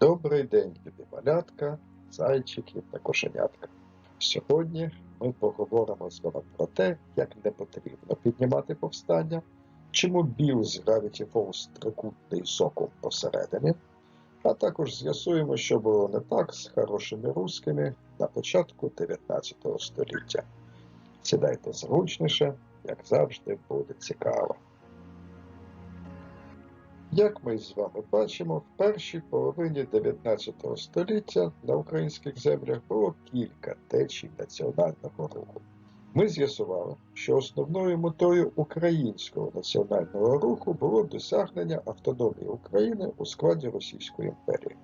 Добрий день, любі малятка, зайчики та кошенятка. Сьогодні ми поговоримо з вами про те, як не потрібно піднімати повстання, чому біл з Gravity Falls трикутний соком посередині, а також з'ясуємо, що було не так з хорошими русскими на початку 19 століття. Сідайте зручніше, як завжди, буде цікаво. Як ми з вами бачимо, в першій половині 19 століття на українських землях було кілька течій національного руху. Ми з'ясували, що основною метою українського національного руху було досягнення автономії України у складі Російської імперії.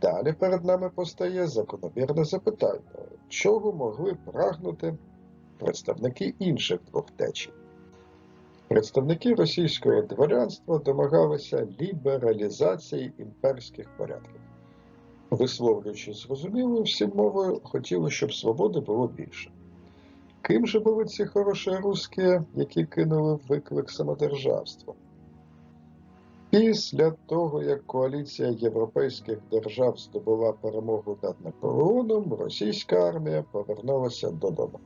Далі перед нами постає закономірне запитання, чого могли прагнути представники інших двох течій. Представники російського дворянства домагалися лібералізації імперських порядків. Висловлюючи зрозумілою всім мовою, хотіли, щоб свободи було більше. Ким же були ці хороші русські, які кинули виклик самодержавству? Після того, як коаліція європейських держав здобула перемогу над Наполеоном, російська армія повернулася додому.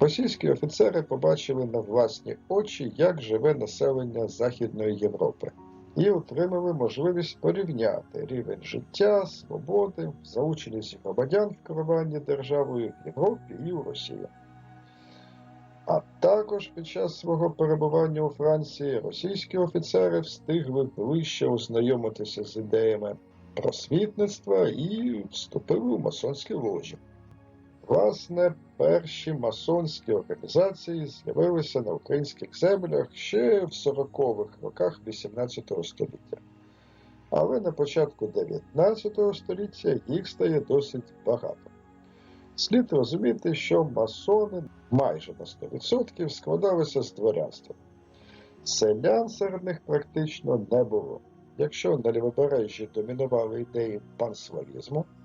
Російські офіцери побачили на власні очі, як живе населення Західної Європи, і отримали можливість порівняти рівень життя, свободи, заученість громадян в керуванні державою в Європі і у Росії. А також під час свого перебування у Франції російські офіцери встигли ближче ознайомитися з ідеями просвітництва і вступили у масонські ложі. Власне, перші масонські організації з'явилися на українських землях ще в 40-х роках XVIII століття. Але на початку 19 століття їх стає досить багато. Слід розуміти, що масони майже на 100% складалися з дворянства. Селян серед них практично не було. Якщо на лівобережжі домінували ідеї панславізму, ну,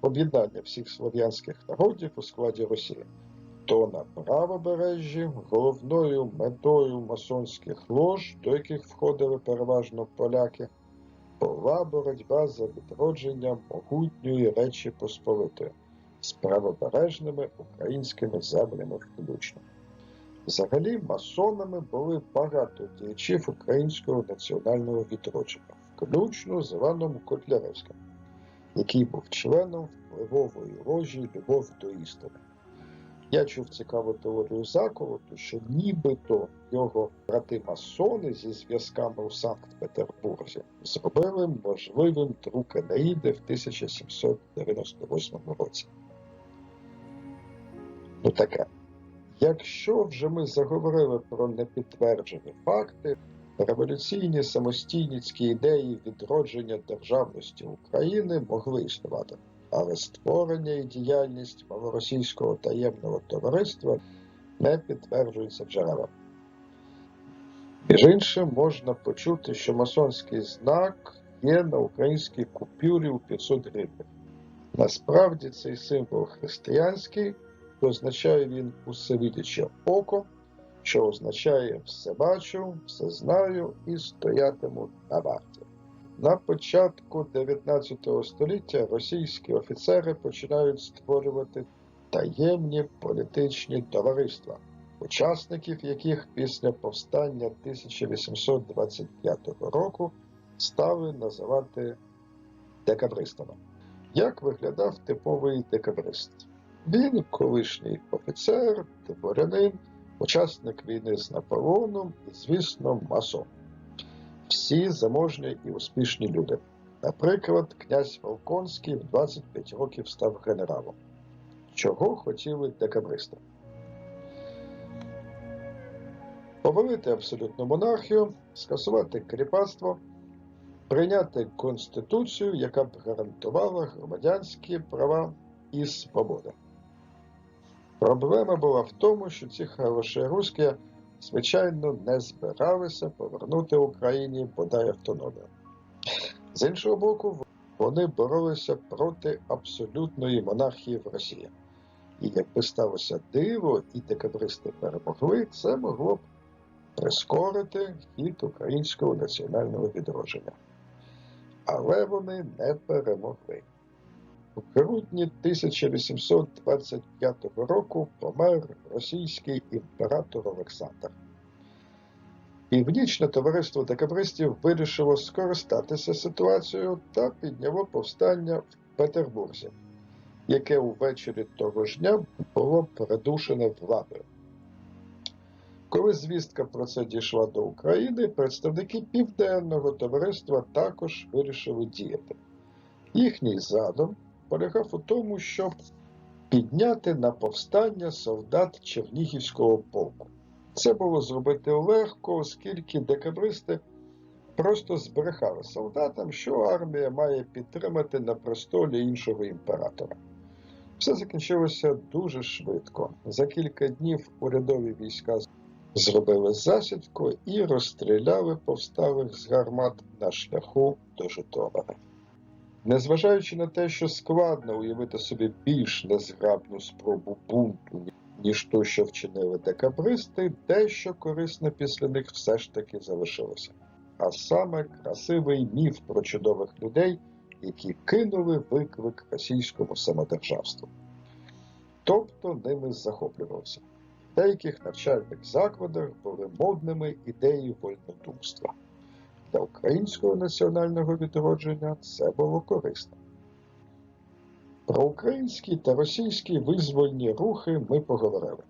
об'єднання всіх слов'янських народів у складі Росії, то на правобережжі головною метою масонських лож, до яких входили переважно поляки, була боротьба за відродження могутньої Речі Посполитої з правобережними українськими землями включно. Взагалі, масонами були багато діячів українського національного відродження, включно з Іваном Котляревським який був членом впливової ложі Любов до істини. Я чув цікаву теорію заколоту, що нібито його брати-масони зі зв'язками у Санкт-Петербурзі зробили можливим друк Енеїди в 1798 році. Ну таке. Якщо вже ми заговорили про непідтверджені факти, революційні самостійницькі ідеї відродження державності України могли існувати, але створення і діяльність малоросійського таємного товариства не підтверджується джерелами. Між іншим, можна почути, що масонський знак є на українській купюрі у 500 гривень. Насправді цей символ християнський, означає він усевидяче око що означає все бачу, все знаю і стоятиму на варті. На початку 19 століття російські офіцери починають створювати таємні політичні товариства, учасників яких після повстання 1825 року стали називати декабристами. Як виглядав типовий декабрист? Він колишній офіцер, дворянин, учасник війни з Наполеоном звісно, масон. Всі заможні і успішні люди. Наприклад, князь Волконський в 25 років став генералом. Чого хотіли декабристи? Повалити абсолютну монархію, скасувати кріпацтво, прийняти конституцію, яка б гарантувала громадянські права і свободи. Проблема була в тому, що ці хороші звичайно, не збиралися повернути Україні бодай автономію. З іншого боку, вони боролися проти абсолютної монархії в Росії. І якби сталося диво, і декабристи перемогли, це могло б прискорити хід українського національного відродження. але вони не перемогли. У грудні 1825 року помер російський імператор Олександр. Північне товариство декабристів вирішило скористатися ситуацією та підняло повстання в Петербурзі, яке увечері того ж дня було придушене владою. Коли звістка про це дійшла до України, представники Південного товариства також вирішили діяти. Їхній задум полягав у тому, щоб підняти на повстання солдат Чернігівського полку. Це було зробити легко, оскільки декабристи просто збрехали солдатам, що армія має підтримати на престолі іншого імператора. Все закінчилося дуже швидко. За кілька днів урядові війська зробили засідку і розстріляли повсталих з гармат на шляху до Житомира. Незважаючи на те, що складно уявити собі більш незграбну спробу бунту, ніж то, що вчинили декабристи, дещо корисне після них все ж таки залишилося. А саме красивий міф про чудових людей, які кинули виклик російському самодержавству. Тобто ними захоплювався. В деяких навчальних закладах були модними ідеї вольнодумства. Українського національного відродження це було корисно. Про українські та російські визвольні рухи ми поговорили.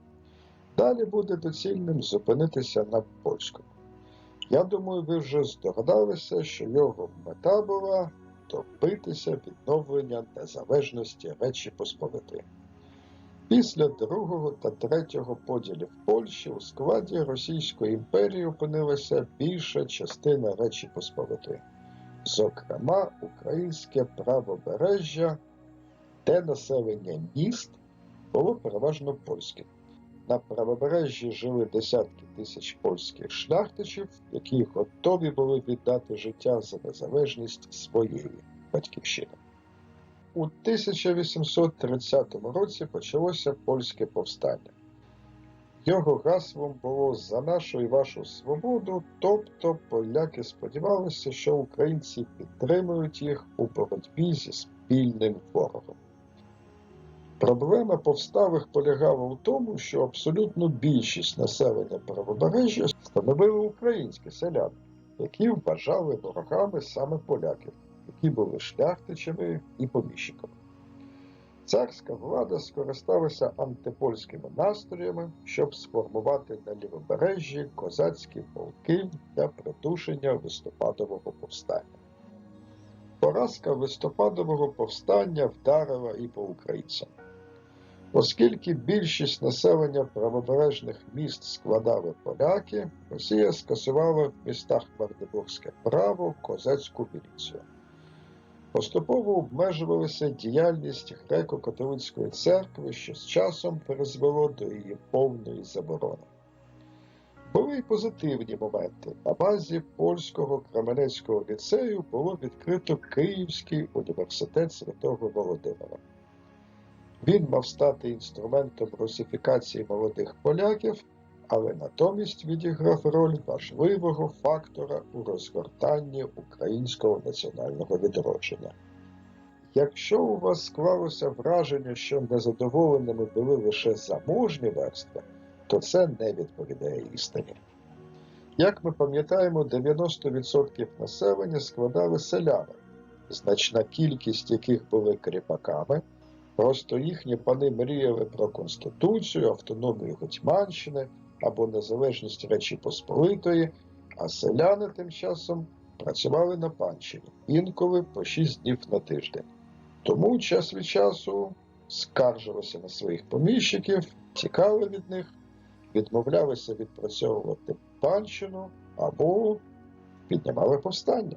Далі буде доцільним зупинитися на польському. Я думаю, ви вже здогадалися, що його мета була добитися відновлення незалежності Речі Посполитої. Після другого та третього поділів Польщі у складі Російської імперії опинилася більша частина Речі Посполитої, зокрема українське правобережжя, де населення міст було переважно польським. На правобережжі жили десятки тисяч польських шляхтичів, які готові були віддати життя за незалежність своєї батьківщини. У 1830 році почалося польське повстання. Його гаслом було за нашу і вашу свободу, тобто поляки сподівалися, що українці підтримують їх у боротьбі зі спільним ворогом. Проблема повставих полягала у тому, що абсолютну більшість населення правобережжя становили українські селяни, які вважали ворогами саме поляків, які були шляхтичами і поміщиками. Царська влада скористалася антипольськими настроями, щоб сформувати на лівобережжі козацькі полки для придушення листопадового повстання. Поразка листопадового повстання вдарила і по українцям. Оскільки більшість населення правобережних міст складали поляки, Росія скасувала в містах Магдебурзьке право козацьку міліцію. Поступово обмежувалася діяльність греко-католицької церкви, що з часом призвело до її повної заборони. Були й позитивні моменти. На базі польського Кременецького ліцею було відкрито Київський університет Святого Володимира. Він мав стати інструментом русифікації молодих поляків, але натомість відіграв роль важливого фактора у розгортанні українського національного відродження. Якщо у вас склалося враження, що незадоволеними були лише заможні верстви, то це не відповідає істині. Як ми пам'ятаємо, 90% населення складали селяни, значна кількість яких були кріпаками. Просто їхні пани мріяли про Конституцію, автономію Гетьманщини або незалежність Речі Посполитої, а селяни тим часом працювали на панщині, інколи по 6 днів на тиждень. Тому час від часу скаржилися на своїх поміщиків, тікали від них, відмовлялися відпрацьовувати панщину або піднімали повстання.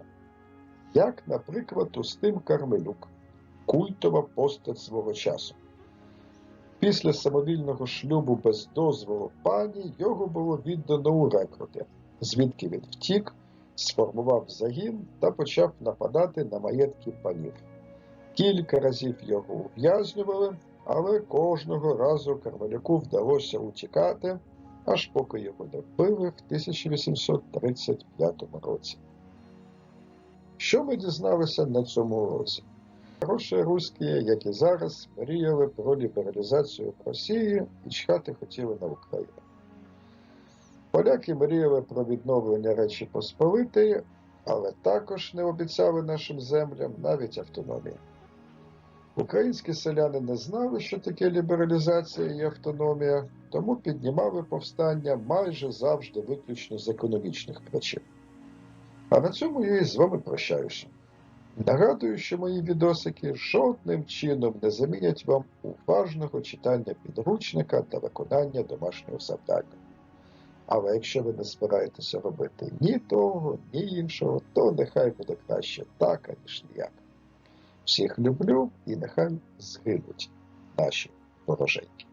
Як, наприклад, Устим Кармелюк культова постать свого часу. Після самовільного шлюбу без дозволу пані його було віддано у рекрути, звідки він втік, сформував загін та почав нападати на маєтки панів. Кілька разів його ув'язнювали, але кожного разу Кармелюку вдалося утікати, аж поки його не вбили в 1835 році. Що ми дізналися на цьому уроці? Хороші русські, як і зараз, мріяли про лібералізацію Росії і чхати хотіли на Україну. Поляки мріяли про відновлення Речі Посполитої, але також не обіцяли нашим землям навіть автономії. Українські селяни не знали, що таке лібералізація і автономія, тому піднімали повстання майже завжди виключно з економічних причин. А на цьому я і з вами прощаюся. Нагадую, що мої відосики жодним чином не замінять вам уважного читання підручника та виконання домашнього завдання. Але якщо ви не збираєтеся робити ні того, ні іншого, то нехай буде краще так, аніж ніяк. Всіх люблю і нехай згинуть наші вороженьки.